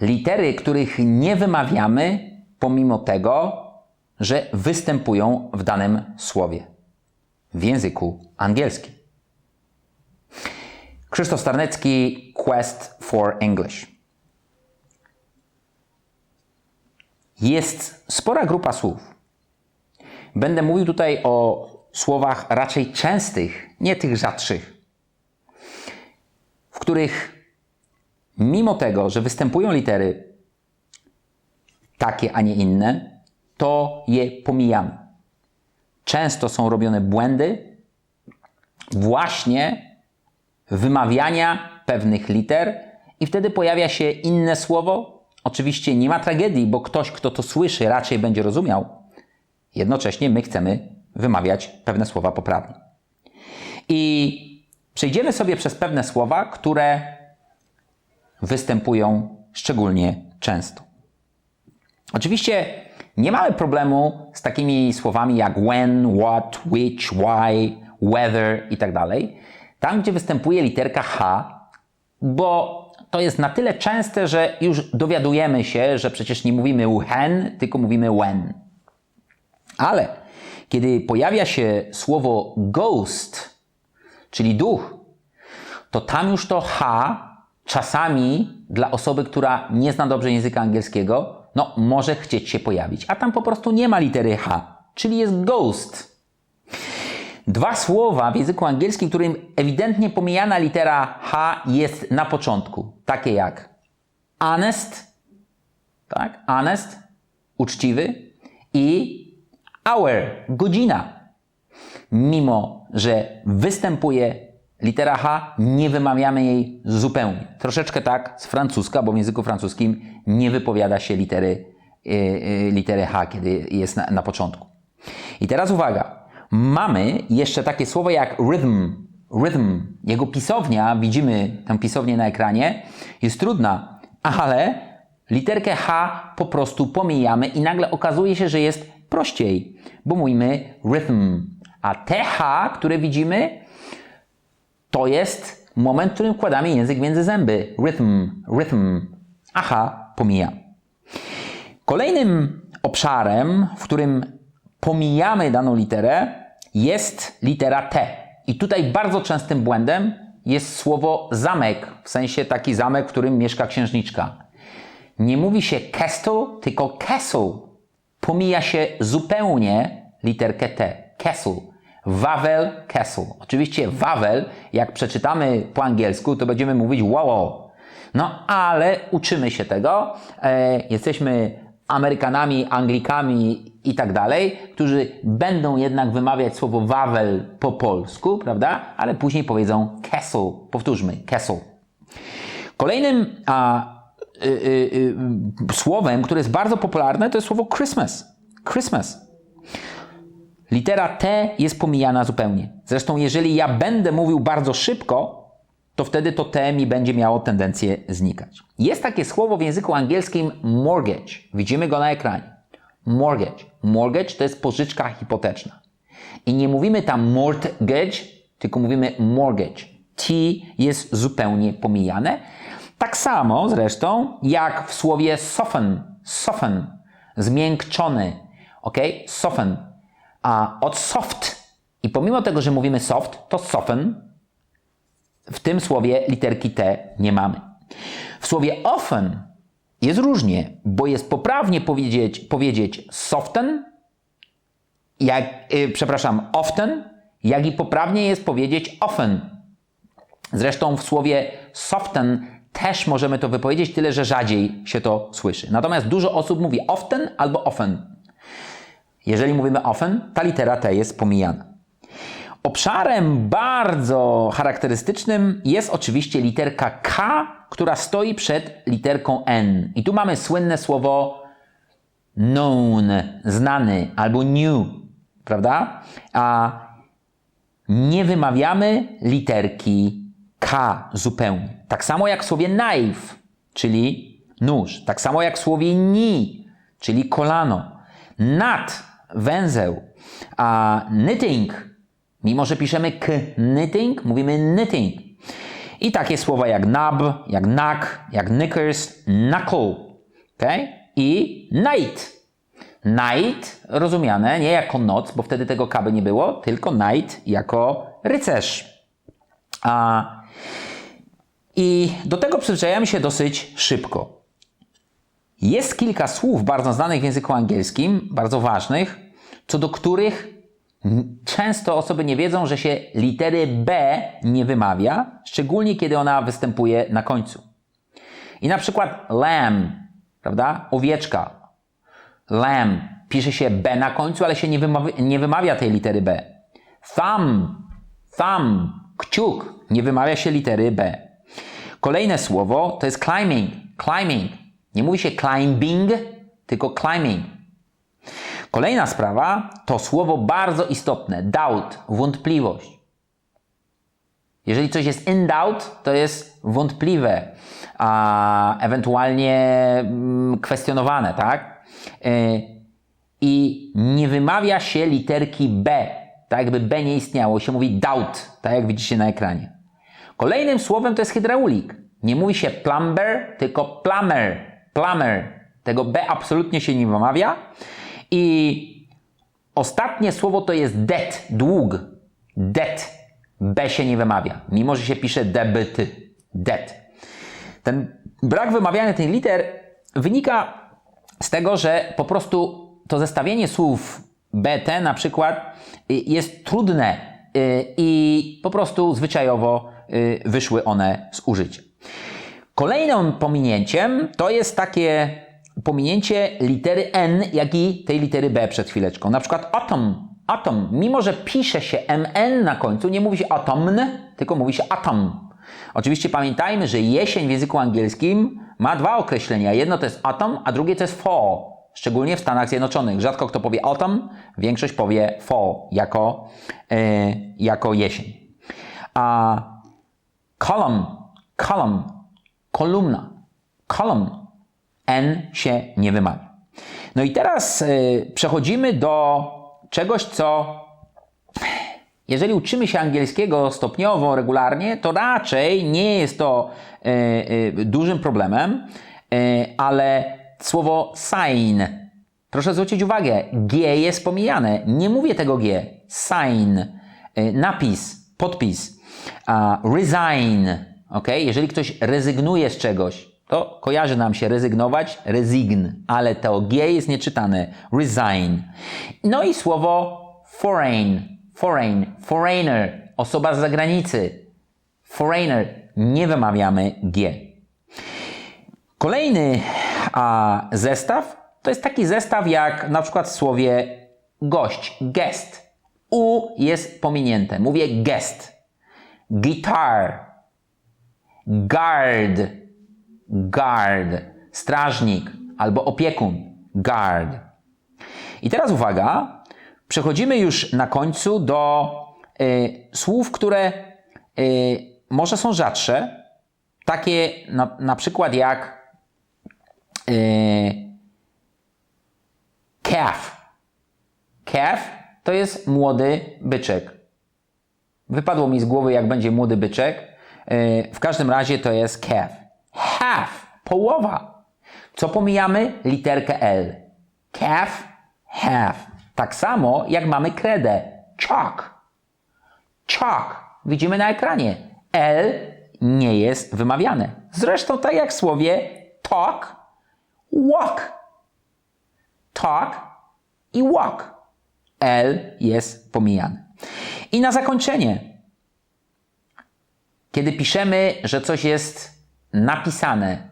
litery, których nie wymawiamy, pomimo tego, że występują w danym słowie w języku angielskim. Krzysztof Starnecki, Quest for English. Jest spora grupa słów. Będę mówił tutaj o słowach raczej częstych, nie tych rzadszych, w których mimo tego, że występują litery takie, a nie inne, to je pomijamy. Często są robione błędy właśnie wymawiania pewnych liter i wtedy pojawia się inne słowo. Oczywiście nie ma tragedii, bo ktoś, kto to słyszy, raczej będzie rozumiał. Jednocześnie my chcemy wymawiać pewne słowa poprawnie. I przejdziemy sobie przez pewne słowa, które występują szczególnie często. Oczywiście nie mamy problemu z takimi słowami jak when, what, which, why, whether i tak. Tam, gdzie występuje literka H, bo to jest na tyle częste, że już dowiadujemy się, że przecież nie mówimy when, tylko mówimy when. Ale kiedy pojawia się słowo ghost, czyli duch, to tam już to H czasami dla osoby, która nie zna dobrze języka angielskiego, no może chcieć się pojawić. A tam po prostu nie ma litery H, czyli jest ghost. Dwa słowa w języku angielskim, którym ewidentnie pomijana litera H jest na początku, takie jak honest, tak? Honest, uczciwy i hour, godzina. Mimo, że występuje litera H, nie wymawiamy jej zupełnie. Troszeczkę tak z francuska, bo w języku francuskim nie wypowiada się litery, yy, yy, litery H, kiedy jest na, na początku. I teraz uwaga. Mamy jeszcze takie słowo jak rhythm. Rhythm. Jego pisownia, widzimy tę pisownię na ekranie, jest trudna, ale literkę H po prostu pomijamy i nagle okazuje się, że jest prościej, bo mówimy rhythm. A TH, które widzimy, to jest moment, w którym wkładamy język między zęby. Rhythm, rhythm. Aha, pomijam. Kolejnym obszarem, w którym pomijamy daną literę, jest litera T. I tutaj bardzo częstym błędem jest słowo zamek, w sensie taki zamek, w którym mieszka księżniczka. Nie mówi się castle, tylko castle. Pomija się zupełnie literkę T. Castle. Wawel, castle. Oczywiście Wawel, jak przeczytamy po angielsku, to będziemy mówić wow. No ale uczymy się tego. E, jesteśmy Amerykanami, Anglikami i tak dalej, którzy będą jednak wymawiać słowo Wawel po polsku, prawda? Ale później powiedzą castle. Powtórzmy, castle. Kolejnym a, y, y, y, słowem, które jest bardzo popularne, to jest słowo Christmas. Christmas. Litera T jest pomijana zupełnie. Zresztą, jeżeli ja będę mówił bardzo szybko, to wtedy to T mi będzie miało tendencję znikać. Jest takie słowo w języku angielskim mortgage. Widzimy go na ekranie. Mortgage. Mortgage to jest pożyczka hipoteczna. I nie mówimy tam mortgage, tylko mówimy mortgage. T jest zupełnie pomijane. Tak samo zresztą jak w słowie soften. Soften. Zmiękczony. Ok? Soften. A od soft. I pomimo tego, że mówimy soft, to soften w tym słowie literki T nie mamy. W słowie often jest różnie, bo jest poprawnie powiedzieć, powiedzieć soften, jak, yy, przepraszam, often, jak i poprawnie jest powiedzieć often. Zresztą w słowie soften też możemy to wypowiedzieć, tyle że rzadziej się to słyszy. Natomiast dużo osób mówi often albo often. Jeżeli mówimy often, ta litera T jest pomijana. Obszarem bardzo charakterystycznym jest oczywiście literka K, która stoi przed literką N. I tu mamy słynne słowo known, znany albo new, prawda? A nie wymawiamy literki K zupełnie. Tak samo jak w słowie knife, czyli nóż. Tak samo jak w słowie ni, czyli kolano. Nat, węzeł. A knitting Mimo, że piszemy knitting, mówimy knitting. I takie słowa jak nub, jak knack, jak knickers, knuckle. Okay? I night. Night rozumiane nie jako noc, bo wtedy tego kaby nie było, tylko night jako rycerz. A, I do tego przyzwyczajamy się dosyć szybko. Jest kilka słów bardzo znanych w języku angielskim, bardzo ważnych, co do których często osoby nie wiedzą, że się litery B nie wymawia, szczególnie kiedy ona występuje na końcu. I na przykład lamb, prawda? Owieczka. Lamb. Pisze się B na końcu, ale się nie wymawia, nie wymawia tej litery B. Thumb. Thumb. Kciuk. Nie wymawia się litery B. Kolejne słowo to jest climbing. Climbing. Nie mówi się climbing, tylko climbing. Kolejna sprawa to słowo bardzo istotne. Doubt. Wątpliwość. Jeżeli coś jest in doubt, to jest wątpliwe, a ewentualnie mm, kwestionowane, tak? Y, I nie wymawia się literki B, tak jakby B nie istniało, się mówi doubt, tak jak widzicie na ekranie. Kolejnym słowem to jest hydraulik. Nie mówi się plumber, tylko plumber, plumber. Tego B absolutnie się nie wymawia. I ostatnie słowo to jest debt, dług. Debt. B się nie wymawia, mimo że się pisze debity. Debt. Ten brak wymawiania tych liter wynika z tego, że po prostu to zestawienie słów BT na przykład jest trudne i po prostu zwyczajowo wyszły one z użycia. Kolejnym pominięciem to jest takie pominięcie litery N, jak i tej litery B przed chwileczką. Na przykład atom. Atom, mimo że pisze się MN na końcu, nie mówi się atomn, tylko mówi się atom. Oczywiście pamiętajmy, że jesień w języku angielskim ma dwa określenia. Jedno to jest atom, a drugie to jest fall. Szczególnie w Stanach Zjednoczonych. Rzadko kto powie autumn, większość powie fall jako, yy, jako jesień. A column, column, kolumna, column, N się nie wymawia. No i teraz yy, przechodzimy do czegoś, co jeżeli uczymy się angielskiego stopniowo, regularnie, to raczej nie jest to yy, dużym problemem, ale słowo sign. Proszę zwrócić uwagę, G jest pomijane. Nie mówię tego G. Sign, napis, podpis, resign. Okay? Jeżeli ktoś rezygnuje z czegoś, to kojarzy nam się rezygnować, resign, ale to G jest nieczytane. Resign. No i słowo foreign, foreign, foreigner, osoba z zagranicy. Foreigner, nie wymawiamy G. Kolejny a, zestaw to jest taki zestaw jak na przykład w słowie gość, guest. U jest pominięte. Mówię guest. Guitar. Guard. Guard. Strażnik albo opiekun. Guard. I teraz uwaga, przechodzimy już na końcu do y, słów, które y, może są rzadsze, takie na, na przykład jak y, calf. Calf to jest młody byczek. Wypadło mi z głowy, jak będzie młody byczek. Y, w każdym razie to jest calf. Half, połowa. Co pomijamy? Literkę L. Calf, half. Tak samo jak mamy kredę. Chalk. Chalk. Widzimy na ekranie. L nie jest wymawiane. Zresztą tak jak w słowie talk, walk. Talk i walk. L jest pomijane. I na zakończenie, kiedy piszemy, że coś jest napisane,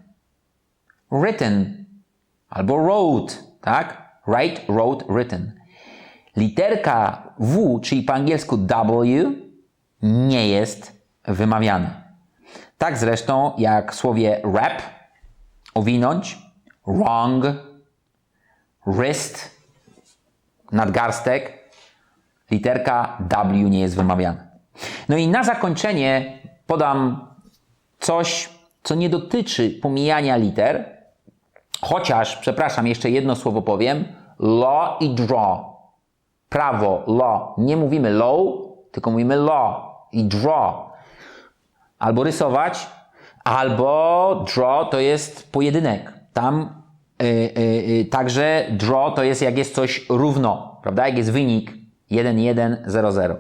written albo wrote, tak? Write, wrote, written. Literka W, czyli po angielsku W, nie jest wymawiana. Tak zresztą jak słowie wrap, owinąć, wrong, wrist, nadgarstek, literka W nie jest wymawiana. No i na zakończenie podam coś, co nie dotyczy pomijania liter, chociaż, przepraszam, jeszcze jedno słowo powiem, law i draw. Prawo, law. Nie mówimy law, tylko mówimy law i draw. albo rysować, albo draw to jest pojedynek. Tam y, y, y, także draw to jest jak jest coś równo, prawda? Jak jest wynik 1-1-0-0.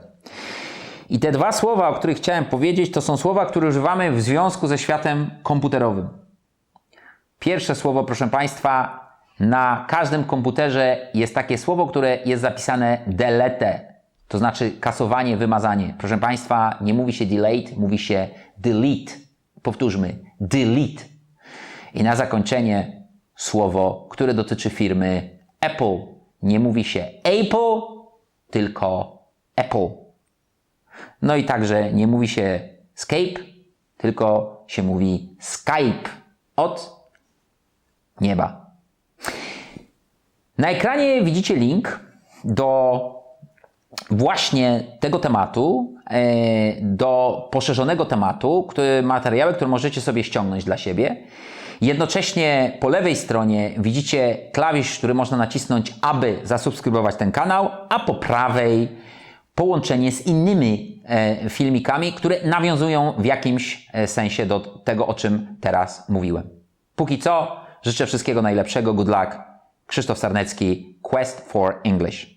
I te dwa słowa, o których chciałem powiedzieć, to są słowa, które używamy w związku ze światem komputerowym. Pierwsze słowo, proszę Państwa, na każdym komputerze jest takie słowo, które jest zapisane delete, to znaczy kasowanie, wymazanie. Proszę Państwa, nie mówi się delete, mówi się delete. Powtórzmy, delete. I na zakończenie słowo, które dotyczy firmy Apple. Nie mówi się Apple, tylko Apple. No i także nie mówi się Skype, tylko się mówi Skype od nieba. Na ekranie widzicie link do właśnie tego tematu, e, do poszerzonego tematu, który, materiały, które możecie sobie ściągnąć dla siebie. Jednocześnie po lewej stronie widzicie klawisz, który można nacisnąć, aby zasubskrybować ten kanał, a po prawej połączenie z innymi e, filmikami, które nawiązują w jakimś e, sensie do tego, o czym teraz mówiłem. Póki co życzę wszystkiego najlepszego. Good luck. Krzysztof Sarnecki, Quest for English.